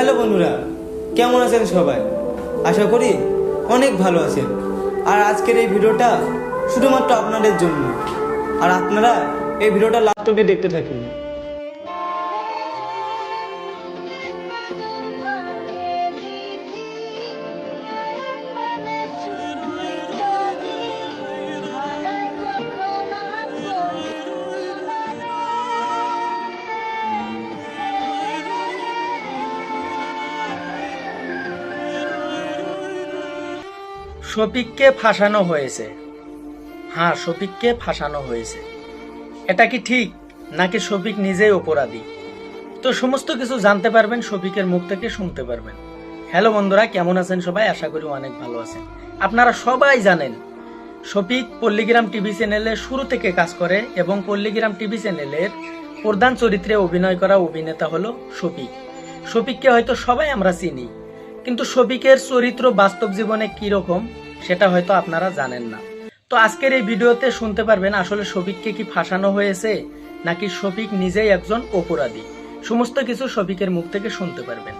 Hello বন্ধুরা, কেমন আছেন সবাই? আশা করি অনেক ভালো আছেন। আর আজকের এই ভিডিওটা শুধুমাত্র আপনাদের জন্য। আর আপনারা এই ভিডিওটা লাস্ট অব্দি দেখতে থাকুন। শফিককে ফাঁসানো হয়েছে। হ্যাঁ শফিককে ফাঁসানো হয়েছে। এটা কি ঠিক, নাকি শফিক নিজেই অপরাধী? তো সমস্ত কিছু জানতে পারবেন শফিকের মুখ থেকে শুনতে পারবেন। হ্যালো বন্ধুরা, কেমন আছেন সবাই? আশা করি অনেক ভালো আছেন। আপনারা সবাই জানেন শফিক পল্লীগ্রাম টিভি চ্যানেলে শুরু থেকে কাজ করে এবং পল্লীগ্রাম টিভি চ্যানেলের প্রধান চরিত্রে অভিনয় করা অভিনেতা হলো শফিক শফিককে হয়তো সবাই আমরা চিনি কিন্তু শফিকের চরিত্র বাস্তব জীবনে কি রকম, সেটা হয়তো আপনারা জানেন না। তো আজকের এই ভিডিওতে শুনতে পারবেন আসলে শফিককে কি ফাঁসানো হয়েছে, নাকি শফিক নিজেই একজন অপরাধী। সমস্ত কিছু শফিকের মুখ থেকে শুনতে পারবেন।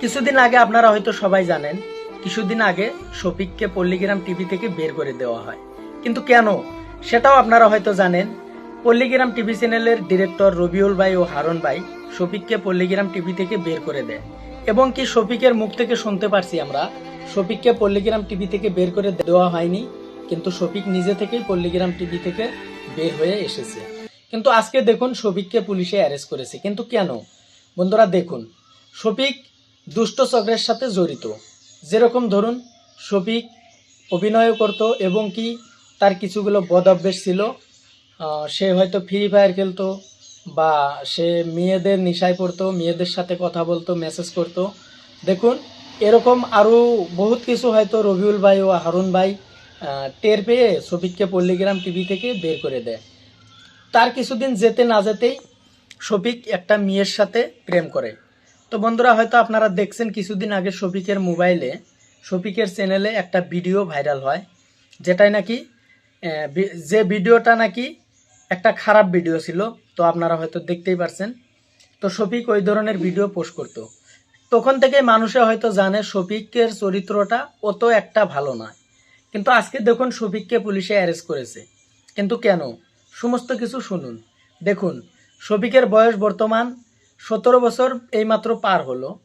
কিছুদিন আগে আপনারা হয়তো সবাই জানেন, কিছুদিন আগে শফিককে পল্লীগ্রাম টিভি থেকে বের করে দেওয়া হয়। কিন্তু কেন? সেটাও আপনারা হয়তো জানেন। পল্লীগ্রাম টিভি চ্যানেলের ডিরেক্টর রবিউল ভাই ও হারন ভাই শফিককে পল্লীগ্রাম টিভি থেকে বের করে দেয় এবং কি শফিকের মুখ থেকে শুনতে পারছি আমরা। শফিককে পল্লীগ্রাম টিভি থেকে বের করে দেওয়া হয়নি, কিন্তু শফিক নিজে থেকেই পল্লীগ্রাম টিভি থেকে বের হয়ে এসেছে। কিন্তু আজকে দেখুন শফিককে পুলিশে অ্যারেস্ট করেছে, কিন্তু কেন? বন্ধুরা দেখুন, শফিক দুষ্ট চক্রের সাথে জড়িত। যেরকম ধরুন, শফিক অভিনয় করত এবং কি তার কিছুগুলো বদ অভ্যেস ছিল সে হয়তো ফ্রি ফায়ার খেলতো বা সে মেয়েদের নিশায় পড়তো, মেয়েদের সাথে কথা বলতো মেসেজ করতো। দেখুন, এরকম আরও বহুত কিছু হয়তো রবিউল ভাই ও হারুন ভাই টের পেয়ে শফিককে পল্লীগ্রাম টিভি থেকে বের করে দেয়। তার কিছুদিন যেতে না যেতেই শফিক একটা মেয়ের সাথে প্রেম করে। তো বন্ধুরা, হয়তো আপনারা দেখছেন কিছুদিন আগে শফিকের মোবাইলে, শফিকের চ্যানেলে একটা ভিডিও ভাইরাল হয়, যেটাই নাকি যে ভিডিওটা নাকি একটা খারাপ ভিডিও ছিল তো আপনারা হয়তো দেখতেই পারছেন। তো শফিক ওই ধরনের ভিডিও পোস্ট করতো। তখন থেকে মানুষে হয়তো জানে শফিকের চরিত্রটা অত একটা ভালো নয়। কিন্তু আজকে দেখুন শফিককে পুলিশে অ্যারেস্ট করেছে। কিন্তু কেন? সমস্ত কিছু শুনুন। দেখুন, শফিকের বয়স বর্তমান সতেরো বছর এইমাত্র পার হলো।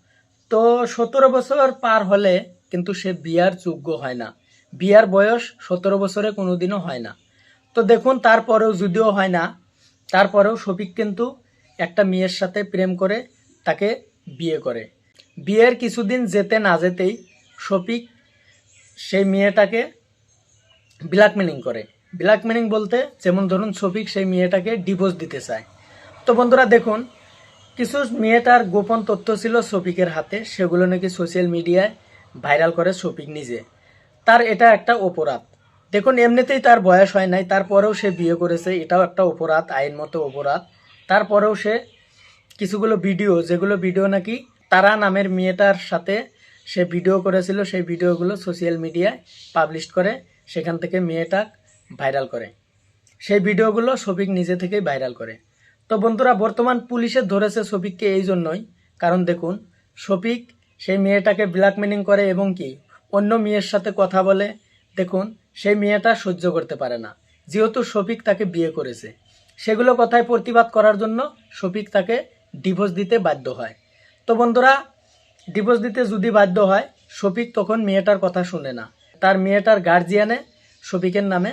তো সতেরো বছর পার হলে কিন্তু সে বিয়ার যোগ্য হয় না। বিয়ার বয়স সতেরো বছরে কোনোদিনও হয় না। তো দেখুন, তারপরেও যদিও হয় না তারপরেও শফিক কিন্তু একটা মেয়ের সাথে প্রেম করে তাকে বিয়ে করে। বিয়ের কিছুদিন যেতে না যেতেই শফিক সেই মেয়েটাকে ব্ল্যাকমেলিং করে। ব্ল্যাকমেলিং বলতে যেমন ধরুন শফিক সেই মেয়েটাকে ডিভোর্স দিতে চায়। তো বন্ধুরা দেখুন, কিছু মেয়েটার গোপন তথ্য ছিল শফিকের হাতে, সেগুলো নাকি সোশ্যাল মিডিয়ায় ভাইরাল করে শফিক নিজে। তার এটা একটা অপরাধ। দেখুন, এমনিতেই তার বয়স হয় নাই। তারপরেও সে বিয়ে করেছে। এটাও একটা অপরাধ, আইন মতো অপরাধ। তারপরেও সে কিছুগুলো ভিডিও, যেগুলো ভিডিও নাকি তারা নামের মেয়েটার সাথে সে ভিডিও করেছিল, সেই ভিডিওগুলো সোশ্যাল মিডিয়ায় পাবলিশ করে সেখান থেকে মেয়েটা ভাইরাল করে। সেই ভিডিওগুলো শফিক নিজে থেকেই ভাইরাল করে। তো বন্ধুরা, বর্তমান পুলিশে ধরেছে শফিককে এই জন্যই। কারণ দেখুন, শফিক সেই মেয়েটাকে ব্ল্যাকমেলিং করে এবং কি, অন্য মেয়ের সাথে কথা বলে। দেখুন সেই মেয়েটা সহ্য করতে পারে না। যেহেতু শফিক তাকে বিয়ে করেছে। সেগুলো কথায় প্রতিবাদ করার জন্য শফিক তাকে ডিভোর্স দিতে বাধ্য হয়। তো বন্ধুরা ডিভোর্স দিতে যদি বাধ্য হয়, শফিক তখন মেয়েটার কথা শুনে না। তার মেয়েটার গার্জিয়ানে শফিকের নামে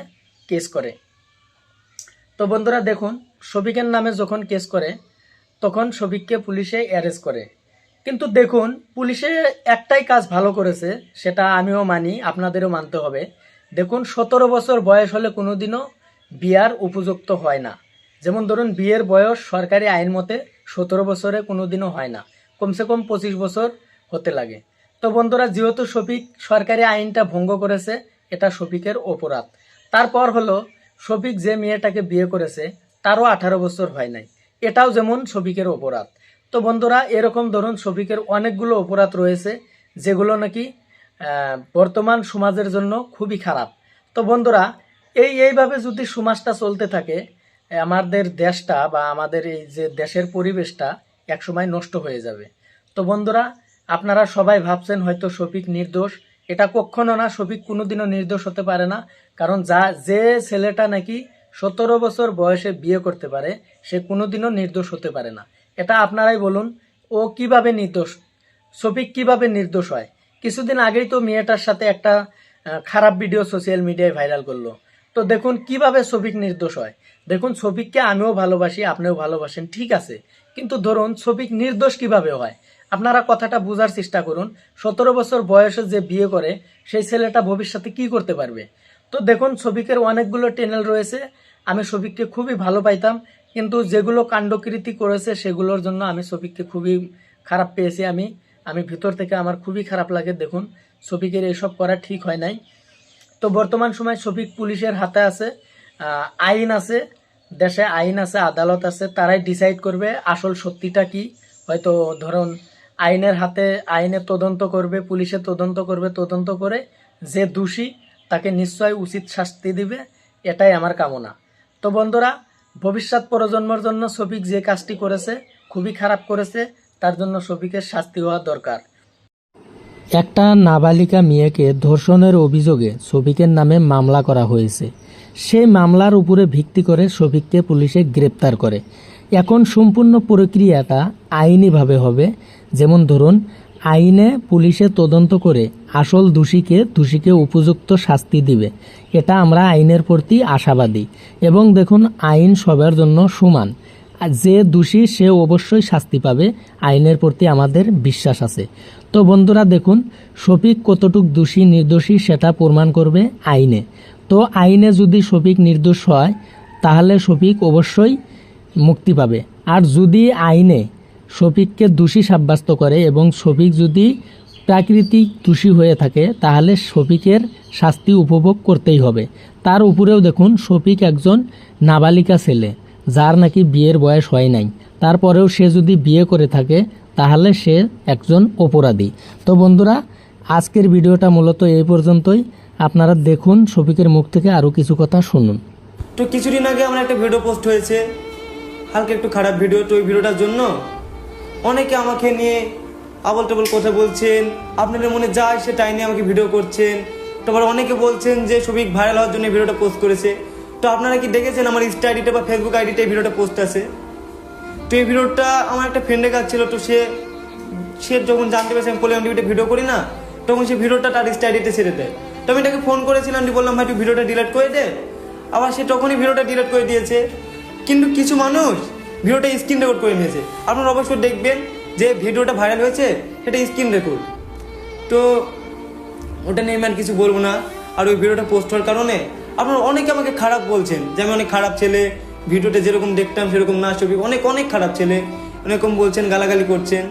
কেস করে। তো বন্ধুরা, দেখুন, শফিকের নামে যখন কেস করে, তখন শফিককে পুলিশে অ্যারেস্ট করে। কিন্তু দেখুন, পুলিশে একটাই কাজ ভালো করেছে, সেটা আমিও মানি, আপনাদেরও মানতে হবে। দেখুন, সতেরো বছর বয়স হলে কোনোদিনও বিয়ার উপযুক্ত হয় না। যেমন ধরুন, বিয়ের বয়স সরকারি আইন মতে সতেরো বছরে কোনোদিনও হয় না। কমসে কম পঁচিশ বছর হতে লাগে। তো বন্ধুরা, যেহেতু শফিক সরকারি আইনটা ভঙ্গ করেছে, এটা শফিকের অপরাধ। তারপর হলো, শফিক যে মেয়েটাকে বিয়ে করেছে, তারও আঠারো বছর হয় নাই। এটাও যেমন শফিকের অপরাধ। তো বন্ধুরা, এরকম ধরুন, শফিকের অনেকগুলো অপরাধ রয়েছে, যেগুলো নাকি বর্তমান সমাজের জন্য খুবই খারাপ। তো বন্ধুরা, এই এইভাবে যদি সমাজটা চলতে থাকে আমাদের দেশটা বা আমাদের এই যে দেশের পরিবেশটা একসময় নষ্ট হয়ে যাবে। তো বন্ধুরা, আপনারা সবাই ভাবছেন হয়তো শফিক নির্দোষ। এটা কখনো না, শফিক কোনোদিনও নির্দোষ হতে পারে না। কারণ যা, যে ছেলেটা নাকি সতেরো বছর বয়সে বিয়ে করতে পারে, সে কোনোদিনও নির্দোষ হতে পারে না। এটা আপনারাই বলুন, ও কীভাবে নির্দোষ, শফিক কীভাবে নির্দোষ হয়? কিছুদিন আগেই তো মেয়েটার সাথে একটা খারাপ ভিডিও সোশ্যাল মিডিয়ায় ভাইরাল করল। তো দেখুন কীভাবে শফিক নির্দোষ হয়। দেখুন শফিককে আমিও ভালোবাসি, আপনিও ভালোবাসেন, ঠিক আছে। কিন্তু ধরুন শফিক নির্দোষ কীভাবে হয়? আপনারা কথাটা বোঝার চেষ্টা করুন। সতেরো বছর বয়সে যে বিয়ে করে, সেই ছেলেটা ভবিষ্যতে কি করতে পারবে? তো দেখুন শফিকের অনেকগুলো চ্যানেল রয়েছে। আমি শফিককে খুবই ভালো পাইতাম। কিন্তু যেগুলো কাণ্ডকৃতি করেছে, সেগুলোর জন্য আমি শফিককে খুবই খারাপ পেয়েছি আমি। আমি ভিতর থেকে আমার খুবই খারাপ লাগে, দেখুন। শফিকের এসব করা ঠিক হয় নাই। তো বর্তমান সময় শফিক পুলিশের হাতে আছে আইন আছে, দেশে আইন আছে, আদালত আছে, তারাই ডিসাইড করবে আসল সত্যিটা কি। হয়তো ধরুন, আইনের হাতে আইনে তদন্ত করবে, পুলিশে তদন্ত করবে, তদন্ত করে যে দোষী তাকে নিশ্চয় উচিত শাস্তি দিবে, এটাই আমার কামনা। তো বন্ধুরা, ভবিষ্যৎ প্রজন্মের জন্য শফিক যে কাজটি করেছে, খুবই খারাপ করেছে। তার জন্য শফিকের শাস্তি হওয়া দরকার। একটা নাবালিকা মেয়েকে ধর্ষণের অভিযোগে শফিকের নামে মামলা করা হয়েছে। সেই মামলার উপরে ভিত্তি করে শফিককে পুলিশে গ্রেপ্তার করে। এখন সম্পূর্ণ প্রক্রিয়াটা আইনিভাবে হবে। যেমন ধরুন, আইনে পুলিশে তদন্ত করে আসল দোষীকে দোষীকে উপযুক্ত শাস্তি দিবে। এটা আমরা আইনের প্রতি আশাবাদী। এবং দেখুন, আইন সবার জন্য সমান। আর যে দোষী সে অবশ্যই শাস্তি পাবে। আইনের প্রতি আমাদের বিশ্বাস আছে। তো বন্ধুরা দেখুন, শফিক কতটুক দোষী নির্দোষী সেটা প্রমাণ করবে আইনে। তো আইনে যদি শফিক নির্দোষ হয়, তাহলে শফিক অবশ্যই মুক্তি পাবে। আর যদি আইনে শফিককে দোষী সাব্যস্ত করে এবং শফিক যদি প্রাকৃতিক দোষী হয়ে থাকে, তাহলে শফিকের শাস্তি উপভোগ করতেই হবে। তার উপরেও দেখুন, শফিক একজন নাবালিকা ছেলে। যার নাকি বিয়ের বয়স হয় নাই। তারপরেও সে যদি বিয়ে করে থাকে, তাহলে সে একজন অপরাধী। তো বন্ধুরা, আজকের ভিডিওটা মূলত এই পর্যন্তই। আপনারা দেখুন, শফিকের মুখ থেকে আরও কিছু কথা শুনুন। তো কিছুদিন আগে আমার একটা ভিডিও পোস্ট হয়েছে। হালকা একটু খারাপ ভিডিও, তো ওই ভিডিওটার জন্য অনেকে আমাকে নিয়ে আবল টাবল কথা বলছেন। আপনাদের মনে যায় সে টাই নিয়ে আমাকে ভিডিও করছেন। তারপর অনেকে বলছেন যে সবিক ভাইরাল হওয়ার জন্য ভিডিওটা পোস্ট করেছে। তো আপনারা কি দেখেছেন আমার ইনস্টা আইডিতে বা ফেসবুক আইডিতে এই ভিডিওটা পোস্ট আছে? তো এই ভিডিওটা আমার একটা ফ্রেন্ডের কাছে ছিল, তো সে সে যখন জানতে পেরেছে আমি পোলিয়াম টিভিতে ভিডিও করি না, তখন সে ভিডিওটা তার ইনস্টা আইডিতে ছেড়ে দেয়। তো আমি তাকে ফোন করেছিলাম দিয়ে বললাম, ভাই, তুই ভিডিওটা ডিলিট করে দে। আবার সে তখনই ভিডিওটা ডিলিট করে দিয়েছে। কিন্তু কিছু মানুষ ভিডিওটা স্ক্রিন রেকর্ড করে নিয়েছে। আপনারা অবশ্যই দেখবেন যে ভিডিওটা ভাইরাল হয়েছে, সেটা স্ক্রিন রেকর্ড তো ওটা নিয়ে আমি আর কিছু বলব না। আর ওই ভিডিওটা পোস্ট হওয়ার কারণে আপনারা অনেকে আমাকে খারাপ বলছেন। যে আমি অনেক খারাপ ছেলে ভিডিওটা যেরকম দেখতাম সেরকম না, ছবি, অনেক অনেক খারাপ ছেলে অনেকম বলছেন, গালাগালি করছেন।